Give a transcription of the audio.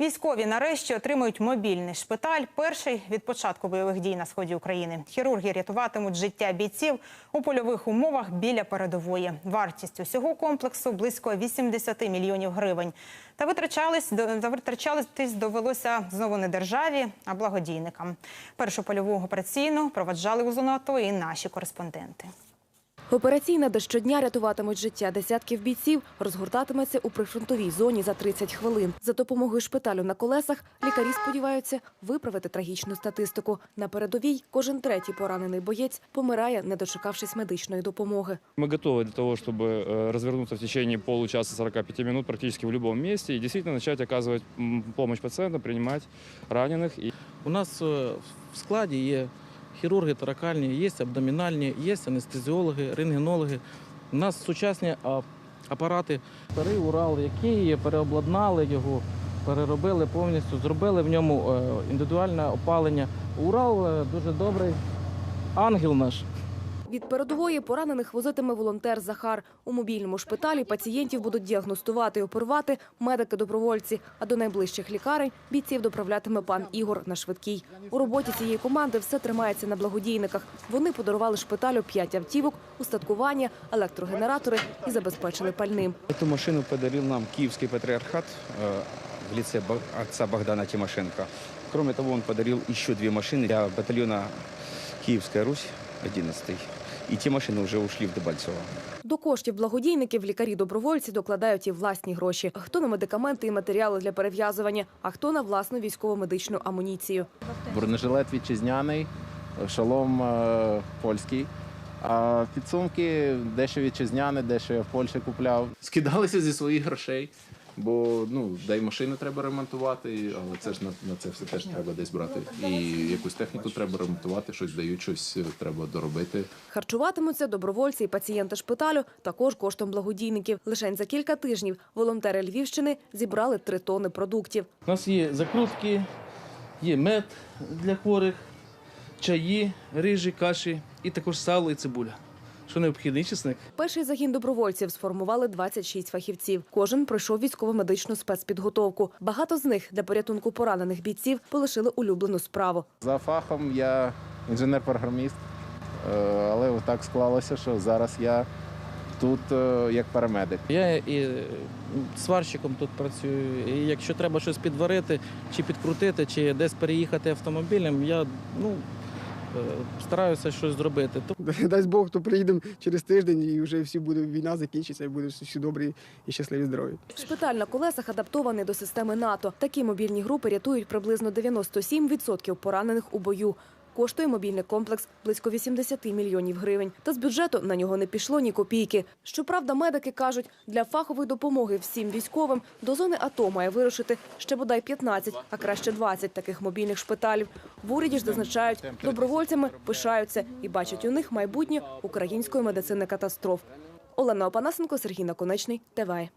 Військові нарешті отримують мобільний шпиталь. Перший від початку бойових дій на сході України. Хірурги рятуватимуть життя бійців у польових умовах біля передової. Вартість усього комплексу близько 80 мільйонів гривень. Та витрачались витрачались довелося знову не державі, а благодійникам. Першу польову операційну проваджали у зону АТО і наші кореспонденти. Операційна, де щодня рятуватимуть життя десятків бійців, розгортатиметься у прифронтовій зоні за 30 хвилин. За допомогою шпиталю на колесах лікарі сподіваються виправити трагічну статистику. На передовій кожен третій поранений боєць помирає, не дочекавшись медичної допомоги. Мы готовы для того, чтобы э, развернуться в течение получаса 45 минут практически в любом месте и действительно начать оказывать м, помощь пациентам, принимать раненых. И У нас е, в складі є хірурги таракальні, є абдомінальні, є анестезіологи, рентгенологи. У нас сучасні апарати. Старий Урал, який переобладнали його, переробили повністю, зробили в ньому е, індивідуальне опалення. Урал е, дуже добрий ангел наш. Від передової поранених возитиме волонтер Захар. У мобільному шпиталі пацієнтів будуть діагностувати і оперувати медики-добровольці. А до найближчих лікарень бійців доправлятиме пан Ігор на швидкій. У роботі цієї команди все тримається на благодійниках. Вони подарували шпиталю п'ять автівок, устаткування, електрогенератори і забезпечили пальним. Эту машину подарил нам Киевский патриархат э, в лице Бо- отца Богдана Тимошенко. Кроме того, он подарил еще две машины для батальона Киевская Русь, 11 И те машины уже ушли в Дебальцево. До коштів благодійників лікарі-добровольці докладають і власні гроші. Хто на медикаменти і матеріали для перев'язування, а хто на власну військово-медичну амуніцію. бронежилет вітчизняний, шолом е, польський. А підсумки дещо вітчизняне, дещо я в Польщі купляв. скидалися зі своїх грошей. Бо ну дай машини треба ремонтувати, але це ж на, на це все теж треба десь брати. І якусь техніку треба ремонтувати, щось дають, щось е, треба доробити. Харчуватимуться добровольці і пацієнти шпиталю також коштом благодійників. Лишень за кілька тижнів волонтери Львівщини зібрали три тони продуктів. У нас є закрутки, є мед для хворих, чаї, рижі, каші і також сало і цибуля. Що необхідний чесник. Перший загін добровольців сформували 26 фахівців. Кожен пройшов військово-медичну спецпідготовку. Багато з них для порятунку поранених бійців полишили улюблену справу. За фахом я інженер-програміст, е, але так склалося, що зараз я тут е, як парамедик. Я і е, сварщиком тут працюю. І якщо треба щось підварити, чи підкрутити, чи десь переїхати автомобілем, я ну, стараюся щось зробити. Дасть Бог, то приїдемо через тиждень і вже всі буде війна закінчиться, і буде всі добрі і щасливі, здорові. Шпиталь на колесах адаптований до системи НАТО. Такі мобільні групи рятують приблизно 97% поранених у бою. Коштує мобільний комплекс близько 80 мільйонів гривень. Та з бюджету на нього не пішло ні копійки. Щоправда, медики кажуть, для фахової допомоги всім військовим до зони АТО має вирушити ще бодай 15, а краще 20 таких мобільних шпиталів. В уряді ж зазначають, добровольцями пишаються і бачать у них майбутнє української медицини катастроф. Олена Опанасенко, Сергій Наконечний, ТВ.